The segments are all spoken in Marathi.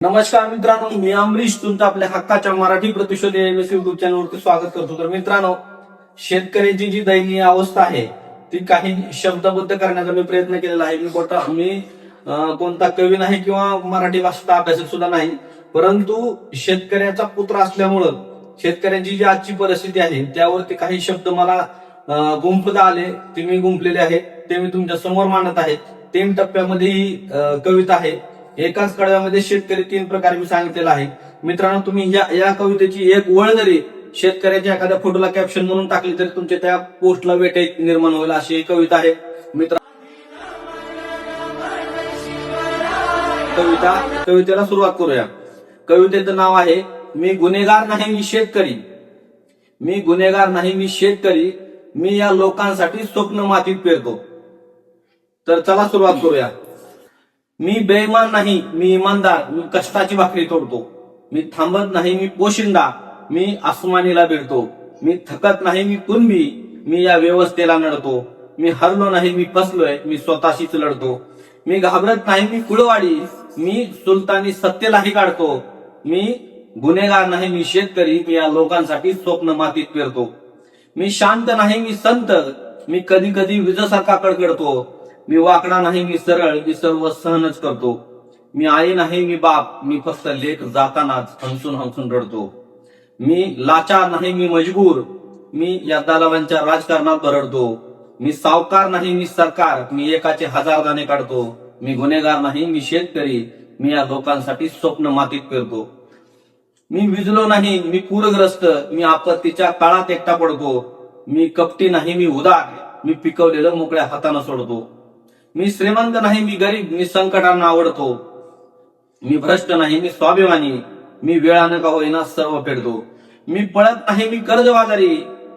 नमस्कार मित्रांनो मी अमरीश. तुमचं आपल्या हक्काच्या मराठी प्रतिशोध एमएस युट्यूब चॅनलवरती स्वागत करतो. तर मित्रांनो शेतकऱ्यांची जी दयनीय अवस्था आहे ती काही शब्दबद्ध करण्याचा मी प्रयत्न केलेला आहे. मी कोणता मी कोणता कवी नाही किंवा मराठी भाषेचा अभ्यासक सुद्धा नाही. परंतु शेतकऱ्याचा पुत्र असल्यामुळं शेतकऱ्यांची जी आजची परिस्थिती आहे त्यावरती काही शब्द मला गुंफत गुंफता आले. ते मी गुंफलेले आहेत. ते मी तुमच्यासमोर मांडत आहे. तीन टप्प्यामध्ये ही कविता आहे. एकाच कडव्यामध्ये शेतकरी तीन प्रकार मी सांगितलेला आहे. मित्रांनो तुम्ही या या कवितेची एक वळ जरी शेतकऱ्याच्या एखाद्या फोटोला कॅप्शन म्हणून टाकली तरी तुमच्या त्या पोस्टला वेट निर्माण होईल अशी ही कविता आहे. मित्र कविता कवितेला सुरुवात करूया. कवितेचं नाव आहे मी गुन्हेगार नाही मी शेतकरी. मी गुन्हेगार नाही मी शेतकरी. मी या लोकांसाठी स्वप्न मातीत पेरतो. तर चला सुरुवात करूया. मी बेईमान नाही मी इमानदार मी कष्टाची भाकरी तोडतो. मी थांबत नाही मी पोशिंदा मी आसमानीला भिडतो. मी थकत नाही मी कुणबी मी या व्यवस्थेला नडतो. मी हरलो नाही मी फसलोय मी स्वतःशीच लढतो. मी घाबरत नाही मी कुळवाडी मी सुलतानी सत्तेलाही काढतो. मी गुन्हेगार नाही मी शेतकरी मी या लोकांसाठी स्वप्न मातीत पेरतो. मी शांत नाही मी संत मी कधी कधी विजेसारखा कडकडतो. मी वाकडा नाही मी सरळ मी सर्व सहनच करतो. मी आई नाही मी बाप मी फक्त लेख जातानाच हंसून हंसून रडतो. मी लाचार नाही मी मजबूर. मी या दलालांच्या राजकारणात बरडतो. मी सावकार नाही मी सरकार. मी एकाचे हजार दाणे काढतो. मी गुन्हेगार नाही मी शेतकरी. मी या लोकांसाठी स्वप्न मातीत पेरतो. मी विजलो नाही मी पूरग्रस्त. मी आपत्तीच्या काळात एकटा पडतो. मी कपटी नाही मी उदार. मी पिकवलेलं मोकळ्या हातानं सोडतो. मी श्रीमंत नाही मी गरीब मी संकटांना आवडतो. मी भ्रष्ट नाही मी स्वाभिमानी मी वेळानं का होईना सर्व फेडतो. मी पळत नाही मी कर्जबाजारी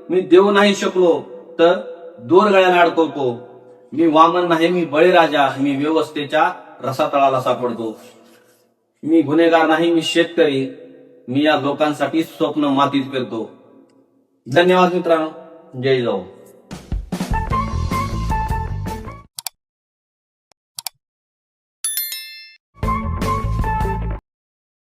मी देऊ नाही शकलो तर दोर गळ्याला अडकवतो मी वामन नाही मी बळीराजा मी व्यवस्थेच्या रसातळाला सापडतो. मी गुन्हेगार नाही मी शेतकरी मी या लोकांसाठी स्वप्न मातीत फिरतो धन्यवाद मित्रांनो. जय जाऊ